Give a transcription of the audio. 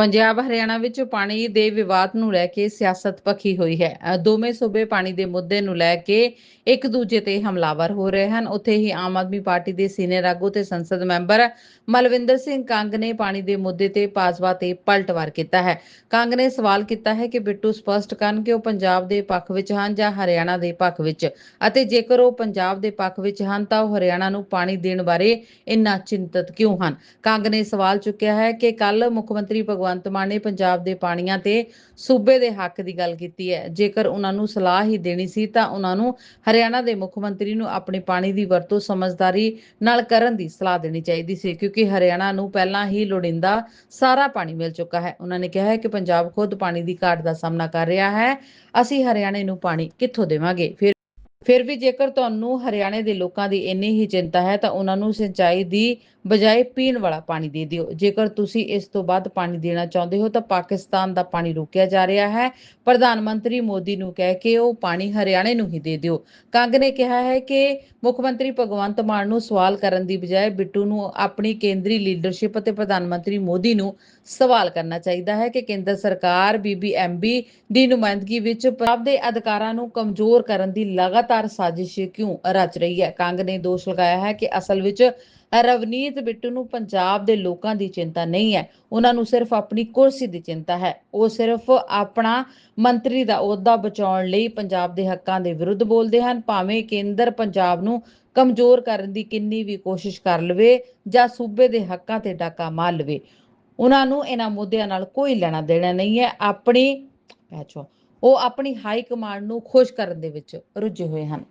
ਪੰਜਾਬ, ਹਰਿਆਣਾ ਵਿੱਚ ਪਾਣੀ ਦੇ ਵਿਵਾਦ ਨੂੰ ਲੈ ਕੇ ਸਿਆਸਤ ਪੱਖੀ ਹੋਈ ਹੈ। ਦੋਵੇਂ ਸੂਬੇ ਪਾਣੀ ਦੇ ਮੁੱਦੇ ਨੂੰ ਲੈ ਕੇ ਇੱਕ ਦੂਜੇ ਤੇ ਹਮਲਾਵਰ ਹੋ ਰਹੇ ਹਨ। ਉੱਥੇ ਹੀ ਆਮ ਆਦਮੀ ਪਾਰਟੀ ਦੇ ਸੀਨੀਅਰ ਆਗੂ ਤੇ ਸੰਸਦ ਮੈਂਬਰ ਮਲਵਿੰਦਰ ਸਿੰਘ ਕੰਗ ਨੇ ਪਾਣੀ ਦੇ ਮੁੱਦੇ ਤੇ ਭਾਜਪਾ ਤੇ ਪਲਟਵਾਰ ਕੀਤਾ ਹੈ। ਕੰਗ ਨੇ ਸਵਾਲ ਕੀਤਾ ਹੈ ਕਿ ਬਿੱਟੂ ਸਪਸ਼ਟ ਕਰਨ ਕਿ ਉਹ ਪੰਜਾਬ ਦੇ ਪੱਖ ਵਿੱਚ ਹਨ ਜਾਂ ਹਰਿਆਣਾ ਦੇ ਪੱਖ ਵਿੱਚ? ਅਤੇ ਜੇਕਰ ਉਹ ਪੰਜਾਬ ਦੇ ਪੱਖ ਵਿੱਚ ਹਨ ਤਾਂ ਉਹ ਹਰਿਆਣਾ ਨੂੰ ਪਾਣੀ ਦੇਣ ਬਾਰੇ ਇੰਨਾ ਚਿੰਤਤ ਕਿਉਂ ਹਨ? ਕੰਗ ਨੇ ਸਵਾਲ ਚੁੱਕਿਆ ਹੈ ਕਿ ਕੱਲ ਮੁੱਖ ਮੰਤਰੀ ਭਗਵੰਤ ਭਗਵੰਤ ਮਾਨ ਨੇ ਪੰਜਾਬ ਦੇ ਪਾਣੀਆਂ ਤੇ ਸੂਬੇ ਦੇ ਹੱਕ ਦੀ ਗੱਲ ਕੀਤੀ ਹੈ। ਜੇਕਰ ਉਹਨਾਂ ਨੂੰ ਸਲਾਹ ਹੀ ਦੇਣੀ ਸੀ, ਤਾਂ ਉਹਨਾਂ ਨੂੰ ਹਰਿਆਣਾ ਦੇ ਮੁੱਖ ਮੰਤਰੀ ਨੂੰ ਆਪਣੇ ਪਾਣੀ ਦੀ ਵਰਤੋਂ ਸਮਝਦਾਰੀ ਨਾਲ ਕਰਨ ਦੀ ਸਲਾਹ ਦੇਣੀ ਚਾਹੀਦੀ ਸੀ, ਕਿਉਂਕਿ ਹਰਿਆਣਾ ਨੂੰ ਪਹਿਲਾਂ ਹੀ ਲੋੜੀਂਦਾ ਸਾਰਾ ਪਾਣੀ ਮਿਲ ਚੁੱਕਾ ਹੈ। ਉਹਨਾਂ ਨੇ ਕਿਹਾ ਹੈ ਕਿ ਪੰਜਾਬ ਖੁਦ ਪਾਣੀ ਦੀ ਘਾਟ ਦਾ ਸਾਹਮਣਾ ਕਰ ਰਿਹਾ ਹੈ। ਅਸੀਂ ਹਰਿਆਣੇ ਨੂੰ ਪਾਣੀ ਕਿੱਥੋਂ ਦੇਵਾਂਗੇ? ਫਿਰ ਫਿਰ ਵੀ ਜੇਕਰ ਤੁਹਾਨੂੰ ਹਰਿਆਣੇ ਦੇ ਲੋਕਾਂ ਦੀ ਇੰਨੀ ਹੀ ਚਿੰਤਾ ਹੈ, ਤਾਂ ਉਹਨਾਂ ਨੂੰ ਸਿੰਚਾਈ ਦੀ ਬਜਾਏ ਪੀਣ ਵਾਲਾ ਪਾਣੀ ਦੇ ਦਿਓ। ਜੇਕਰ ਤੁਸੀਂ ਇਸ ਤੋਂ ਵੱਧ ਪਾਣੀ ਦੇਣਾ ਚਾਹੁੰਦੇ ਹੋ, ਤਾਂ ਪਾਕਿਸਤਾਨ ਦਾ ਪਾਣੀ ਰੋਕਿਆ ਜਾ ਰਿਹਾ ਹੈ। ਪ੍ਰਧਾਨ ਮੰਤਰੀ ਮੋਦੀ ਨੂੰ ਕਹਿ ਕੇ ਉਹ ਪਾਣੀ ਹਰਿਆਣੇ ਨੂੰ ਹੀ ਦੇ ਦਿਓ। ਕੰਗ ਨੇ ਕਿਹਾ ਹੈ ਕਿ ਮੁੱਖ ਮੰਤਰੀ ਭਗਵੰਤ ਮਾਨ ਨੂੰ ਸਵਾਲ ਕਰਨ ਦੀ ਬਜਾਏ ਬਿੱਟੂ ਨੂੰ ਆਪਣੀ ਕੇਂਦਰੀ ਲੀਡਰਸ਼ਿਪ ਅਤੇ ਪ੍ਰਧਾਨ ਮੰਤਰੀ ਮੋਦੀ ਨੂੰ ਸਵਾਲ ਕਰਨਾ ਚਾਹੀਦਾ ਹੈ ਕਿ ਕੇਂਦਰ ਸਰਕਾਰ ਬੀਬੀਐਮਬੀ ਦੀ ਨੁਮਾਇੰਦਗੀ ਵਿੱਚ ਪੰਜਾਬ ਦੇ ਅਧਿਕਾਰਾਂ ਨੂੰ ਕਮਜ਼ੋਰ ਕਰਨ ਦੀ ਲਗਾਤਾਰ ਸਾਜ਼ਿਸ਼ ਕਿਉਂ ਰਚ ਰਹੀ ਹੈ? ਕੰਗ ਨੇ ਦੋਸ਼ ਲਗਾਇਆ ਹੈ ਕਿ ਅਸਲ ਵਿੱਚ ਰਵਨੀਤ ਬਿੱਟੂ ਨੂੰ ਪੰਜਾਬ ਦੇ ਲੋਕਾਂ ਦੀ ਚਿੰਤਾ ਨਹੀਂ ਹੈ। ਉਹਨਾਂ ਨੂੰ ਸਿਰਫ ਆਪਣੀ ਕੁਰਸੀ ਦੀ ਚਿੰਤਾ ਹੈ। ਉਹ ਸਿਰਫ ਆਪਣਾ ਮੰਤਰੀ ਦਾ ਅਹੁਦਾ ਬਚਾਉਣ ਲਈ ਪੰਜਾਬ ਦੇ ਹੱਕਾਂ ਦੇ ਵਿਰੁੱਧ ਬੋਲਦੇ ਹਨ। ਭਾਵੇਂ ਕੇਂਦਰ ਪੰਜਾਬ ਨੂੰ ਕਮਜ਼ੋਰ ਕਰਨ ਦੀ ਕਿੰਨੀ ਵੀ ਕੋਸ਼ਿਸ਼ ਕਰ ਲਵੇ ਜਾਂ ਸੂਬੇ ਦੇ ਹੱਕਾਂ ਤੇ ਡਾਕਾ ਮਾਰ ਲਵੇ, ਉਹਨਾਂ ਨੂੰ ਇਹਨਾਂ ਮੁੱਦਿਆਂ ਨਾਲ ਕੋਈ ਲੈਣਾ ਦੇਣਾ ਨਹੀਂ ਹੈ। ਆਪਣੀ ਪੈਚੋ ਉਹ ਆਪਣੀ ਹਾਈ ਕਮਾਂਡ ਨੂੰ ਖੁਸ਼ ਕਰਨ ਦੇ ਵਿੱਚ ਰੁੱਝੇ ਹੋਏ ਹਨ।